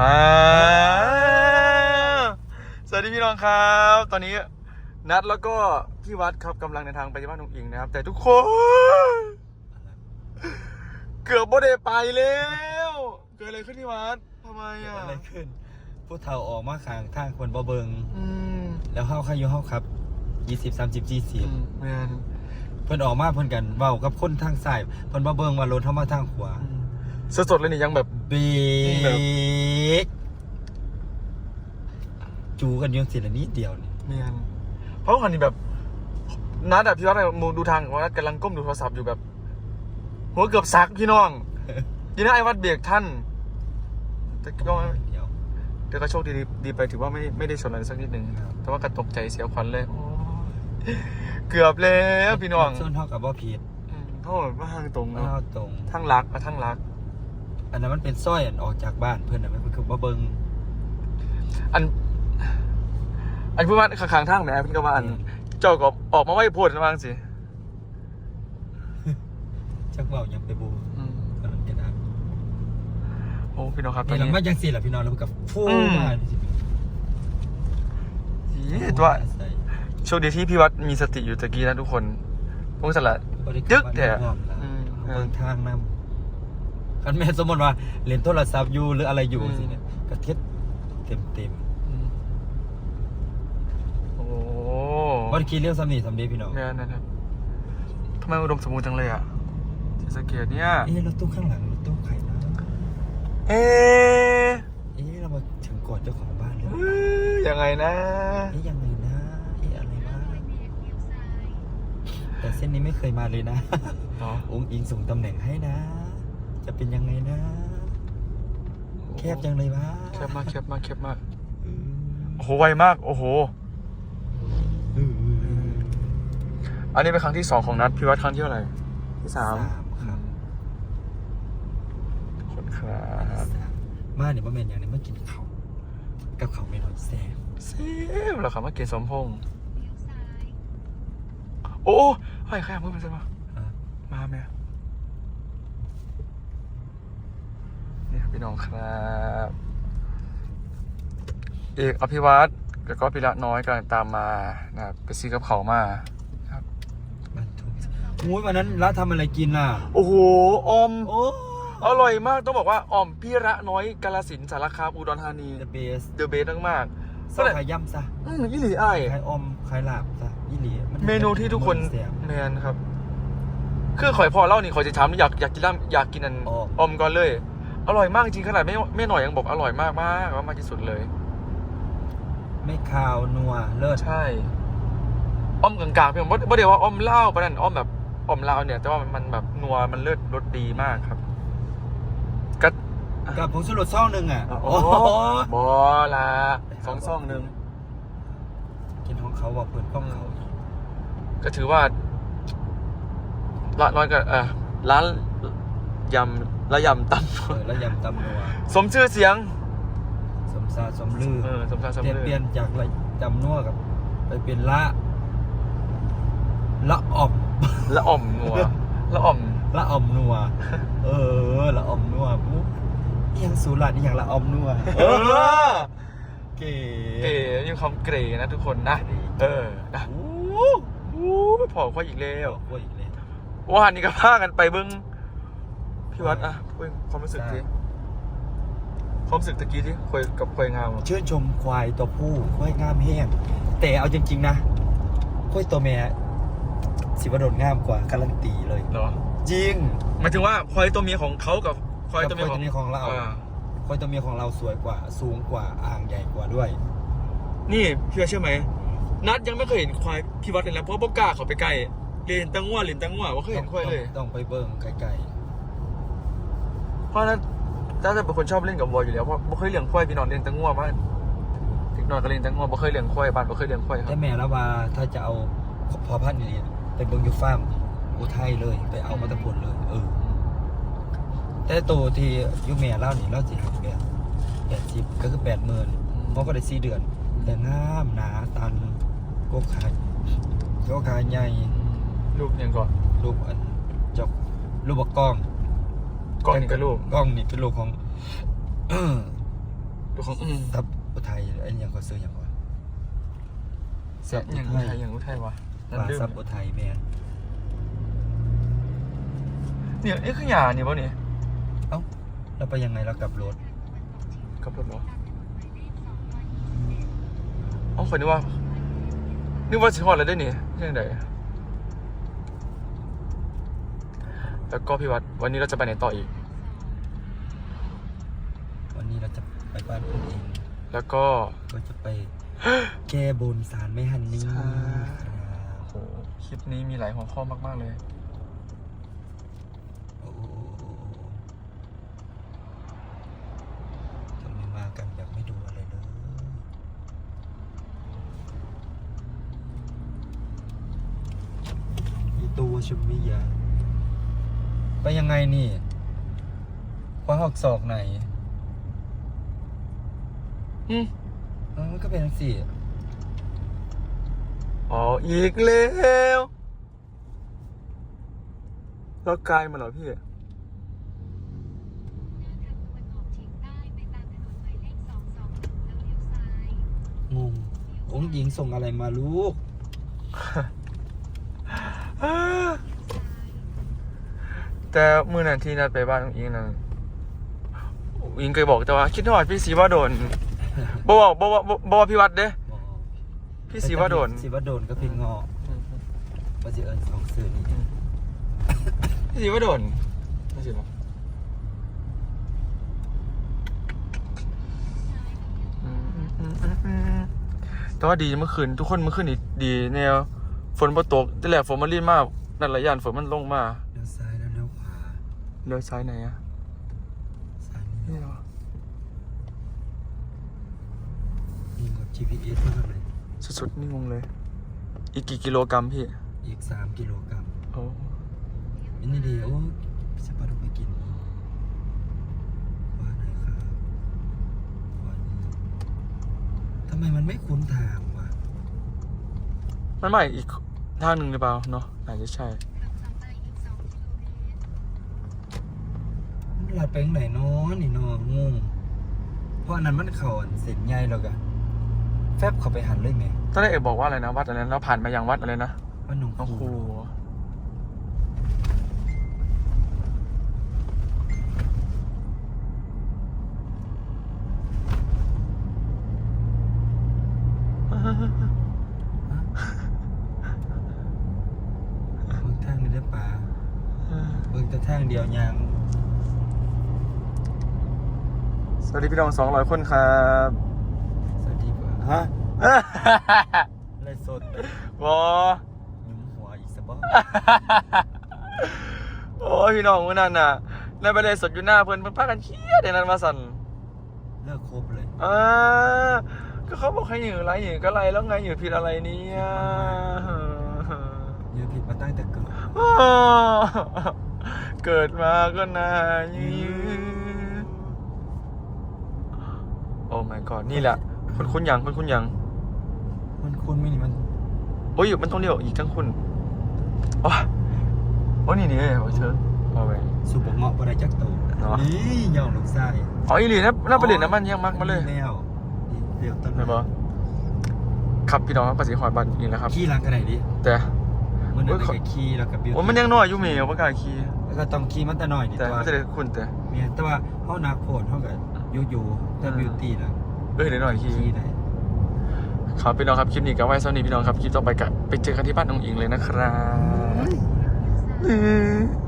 ฮ่าสวัสดีพี่น้องครับ ตอนนี้นัดแล้วก็พี่วัดครับกำลังเดินทางไปที่บ้านนุงอิงนะครับ แต่ทุกคน เกือบบ่ได้ไปแล้วเกิดอะไรขึ้นที่วัดทำไมเกิดอะอะไรขึ้น ผู้เฒ่าออกมาข้างทางคนบ่เบิง อืมแล้วเฮาใครอยู่เฮาครับ20 30อืม40แมนเพิ่นออกมาเพิ่นกันเว้ากับคนทางซ้ายเพิ่นบ่เบิงว่ารถเฮามาทางขวาอืมสดๆเลยนี่ยังแบบเบรแบบกจูกันอยังสิละนิดเดียวนี่เมียนเพราะคันนี้แบบนัดอะพี่วัดอะมองดูทางว่านัดกำลังก้มดูโทรศัพท์อยู่แบบ หัวเกือบซักพี่น้องยีน่าไอ้วัดเบรกท่านแต่ก็เดียวแต่ก็โชคดีดีไปถือว่าไม่ไม่ได้ชนอะไรสักนิดหนึ่งครับแต่ว่ากระตกใจเสียขวัญเลยโอ้ยเกือบแล้วพี่น้องส่วนเฮากับบ่ผิดอืมเพราะว่าทางตรงเฮาเนาะตรงทางลักอะทางลัก อันนั้นมันเป็นสร้อยอันออกจากบ้านเพิ่นน่ะมันคือบ่เบิงอัน อันพูดว่าข้างๆทางแหมเพิ่นก็ว่าอัน เจ้าก็ออกมาไว้พูดนะว่าจังสิจักเว้าหยังไปบ่อืมกำลังจะได้โอ้พี่น้องครับตอนี่นแหละนี้ มาจังซี่ล่ะพี่น้องแล้วมันก็ฟูอืม มาสิอีตัวใส่โชคดีที่พี่วัดมีสติอยู่ตะกี้นะทุกคนพงศละบ่ได้จึ๊กบ้านแต่พร้อมล่ะอืม เบิ่งทางนำ คันแม่นสมมุติว่าเล่นโทรศัพท์อยู่หรืออะไรอยู่สิเนี่ยก็เท็ดเต็มโอ้ๆบ่ได้คิดเรื่องซ้ำนี่ซ้ำนี้พี่น้องเนี่ยนะครับทำไมอุดมสมบูรณ์จังเลยอะศรีสะเกียเนี่ย เอ๊ะรถตู้ข้างหลังรถตู้ใครนะเอ๊ะเอ๊ะเรามาถึงก่อนเจ้าของบ้านเลยเอ้ยยังไงนะ เอ๊ะยังไงนะเอ๊ะอะไรวะแต่เส้นนี้ไม่เคยมาเลยนะ เนาะ องค์อิงส่งตำแหน่งให้นะ จะเป็นยังไงนะ แคบจังเลยวะแคบมากแคบมากแคบมากอืมโอ้โหไวมาก โอ้โหอืมอันนี้เป็นครั้งที่สองของนัดพี่วัดครั้งที่เท่าไหร่ที่สามครับขอบคุณครับมาเนี่ยมาเมนอย่างนี้มากินเขาวกับเขาวเมนอนแซ่บเซฟเหรอครับเมื่อกี้สมพงษ์โอ้โอ้เฮ้ยใครเอามือไปใช่ปะอะมาไหม นี่ครับพี่น้องครับเอกอภิวัตแล้วก็พิระน้อยกำลังตามมานะครับไปซื้อกับเขาวมาครับมันทุกอุ้ยวันนั้นร้านทำอะไรกินล่ะ โอ้โหออม โอ้ อร่อยมากต้องบอกว่าออมพี่ระน้อยกาลสินธุ์สารคามอุดรธานีเดอะเบสเดอะเบสมากเศร้าขายย่ำซะๆอืมยี่หลีไอ้าย ขายอมขายลาบซะยี่หลีนเมนูที่ทุกคนแซ่บ แมนครับ คือข่อยพอเล่านี่ข่อยจะถามอยากอยากกินล่ำอยากกินอันอ๋อออมก่อนเลย อร่อยมากจริงขนาดไม่ไม่หน่อยยังบอกอร่อยมากมากว่ามากที่สุดเลย ไม่คาวนัวเลิศใช่อ้อมกลางๆพี่ผมไม่ได้ว่าอ้อมเหล้าปะนั่นอ้อมแบบอ้อมเหล้าเนี่ย แต่ว่ามันแบบนัวมันเลิศรสดีมากครับก็กับผงชูรสซ่องหนึ่งอะโอ้บอละสองซองหนึ่งกินของเขาบอกเพื่อนของเขาก็ถือว่าละน้อยก็เออร้าน ยำละยำตเออแล้วยำตำนัวำสมชื่อเสียง สมซาสมลือเออสมชายสมเปลี่ยนลือเปลี่ยนจากละจำนัวกับ ไปเป็นละ ละอ่อมละอ่อมนัวละอ่อมละอ่อมนัว เออละอ่อมนัวปุ๊บเอียงสูรัดนี่อย่างละอ่อมนัวเออเก๋เก๋ยังความเก๋นะทุกคนนะเออนะโอ้อู้พอค่อยอีกแล้วโหอีกเลยว่านี่ก็พากันไปเบิ้ง พี่วัดอะพูดความรู้สึกทีความรู้สึกตะกี้ที่คุยกับคุยงามอะชื่นชมควายตัวผู้ควายงามแห้งแต่เอาจริง ๆ นะควายตัวแม่สิวดลงามกว่าการันตีเลยเหรอจริงหมายถึงว่าควายตัวเมียของเขากับควายตัวเมียของกับควายตัวเมียของเราอ่ควายตัวเมียของเราสวยกว่า สูงกว่าอ่างใหญ่กว่าด้วย นี่พี่ว่าเชื่อไหมนัดยังไม่เคยเห็นควายพี่วัดเลยนะเพราะว่าบ่กล้าเขาไปใกล้เรียนตังว่าเรียนตังว่าว่าเคยเห็นควายเลย ต้องต้องไปเบิ่งไกล เพราะนั้นถ้าจะเป็นคนชอบเล่นกับวัวอยู่แล้วเพราะบ่เคยเลี้ยงควายพี่นอนเลี้ยงตังว่าบ้านถึงนอนก็เลี้ยงตังว่าบ่เคยเลี้ยงควายบ้านบ่เคยเลี้ยงควายๆครัแต่บแม่ละว่าถ้าจะเอาพอพันธุ์นี่ไปเบิ่งอยู่ฟาร์มอุทัยเลย ไปเอามาตะพนเลยเออ แต่ตัวที่อยูแม่เล่านี่เล่าสิหักแบบแปดสิบก็คือแปดหมื่นเพราะก็ได้สี่เดือน แต่งามหนาตันก็ขายก็ขายใหญ่ ลูกยังก่อนลูกอันจอกลูกบักกล้อง ก่อนนี่ก็ลูก กล้องนี่เป็นลูกของของอืมซับอุทัยไอ้เนี่ยเขาซื้ออย่างวะเสียอย่างอุทัยอย่างอุทัยวะนั่นปลาดื้อซับอุทัยแม่นเนี่ยนี่คือหยาเนี่ยป่ะเนี่ยเอ้าแล้วไปยังไงเรากลับรถขับรถเหรอเอ๋อคนนึกว่านึกว่าสิฮอดแล้วได้เนี่ยยังไง แล้วก็พี่วัดวันนี้เราจะไปไหนต่ออีก วันนี้เราจะไปบ้านคุณเองแล้วก็ก็จะไป แก้บนสารไม่ฮันนี่ใช่ครับโหคลิปนี้มีหลายหัวข้อมาก ๆ เลย โอ้โหทำไมมากันแบบไม่ดูอะไรเลย อีตัวชุมิยา ไปยังไงนี่คว้าหอกศอกไหนอืมเออมันก็เป็นทั้งสี่อ๋ออีกแล้วแล้วกลายมาเหรอพี่ งงองค์หญิงส่งอะไรมาลูก แต่มือนั้นที่นัดไปบ้านน้องอิงนั้นอิงเคยบอกแต่ว่า คิดว่าพี่สีว่าโดนบ่บอกบ่บอกบ่บอกพี่วัดเด้ พี่สีว่าโดนสีว่าโดนก็เพลงงอว่าจะเอิญสองสื่อนี่พี่สีว่าโดนไม่ใช่หรออืมอืมอืมอืมอืมแต่ว่าดีเมื่อคืนทุกคนเมื่อคืนนี่ดีแนวฝนบ่ตกแต่แหละฝนมันรีดมากนั่นหลายอย่างฝนมันลงมา เลี้ยวซ้ายไหนอะซ้ายนี่นี่เหรอนี่กับ GPS มากเลยสุดๆนี่งงเลย อีกกี่กิโลกรัมพี่ อีก 3 กิโลกรัมโอ้อันนี้ดีโอ้พี่จะปาดูไปกินว่าไหนครับว่านี่ทำไมมันไม่คุ้นทางวะมันใหม่อีกทางหนึ่งหรือเปล่าเนาะอาจจะใช่ มันลัดไปทางไหนเน้อนี่เน้องงเพราะอันนั้นมันเข่าอันเสร็จใหญ่แล้วกันแฟบเข้าไปหันเลยไหมตอนแรกเอกบอกว่าอะไรนะวัดอะไรนะเราผ่านมายังวัดอะไรนะว่าหนุ่มน้องคครูรูเบิ่งทางนี้ได้ป่าเบิ่งแต่ทางเดียวยาง สวัสดีพี่น้องสองร้อยคนครับสวัสดีป่าฮะไรสดวอยุ้มหัวอีกสะบ้อโอ้ยพี่น้องมื่อนั้นน่ะในประเด็นสดอยู่หน้าเพิ่นเพิ่นพากันเครียดในนั้นมาสั่นเลิกครบเลยอ่าก็เขาบอกให้หยืออะไรหยือก็ไรแล้วไงหยือผิดอะไรเนี่ยเยอะผิดมาตั้งแต่เกิดเกิดมาก็นานยืนโอ้ my god นี่แหละคุณคุณยังคุณคุณยังมันคุณไม่นี่มันโอ้ยมันต้องเรียกอีกทั้งคุณอ๋อโอ้นี่นี่โอ้เชิญเอาไปสูบเงาะบ่ได้จักโตเนาะนี่ย่องลูกไส้อ๋ออีหลีนะน่าประเด็นน้ำมันยังมักมาเลยแนวนี่เดี๋ยวต้นเห็นปะขับพี่น้องภาษีหอยบัตรอีกแล้วครับขี้ล้างกันไหนดิแต่มันนั่นโอ้ยขอไปขี้แล้วกับบิวโอ้มันยังน้อยอยู่เมย์ประกล้าศขี่แล้วก็ต้องขี้มันแต่น้อยดิแต่ตัวไม่จะได้คุณแต่เมียแต่ว่าเฮานักโพดเฮาก็อ ยู่ๆแต่อ่าบิวตี้น่ะเอ้ยเดี๋ยวหน่อยขี่ขี้ได้ครับพี่น้องครับคลิปนี้ก็ไว้สวัสดีพี่น้องครับคลิปต่อไปกับไปเจอกันที่บ้านน้องอิงเลยนะครับ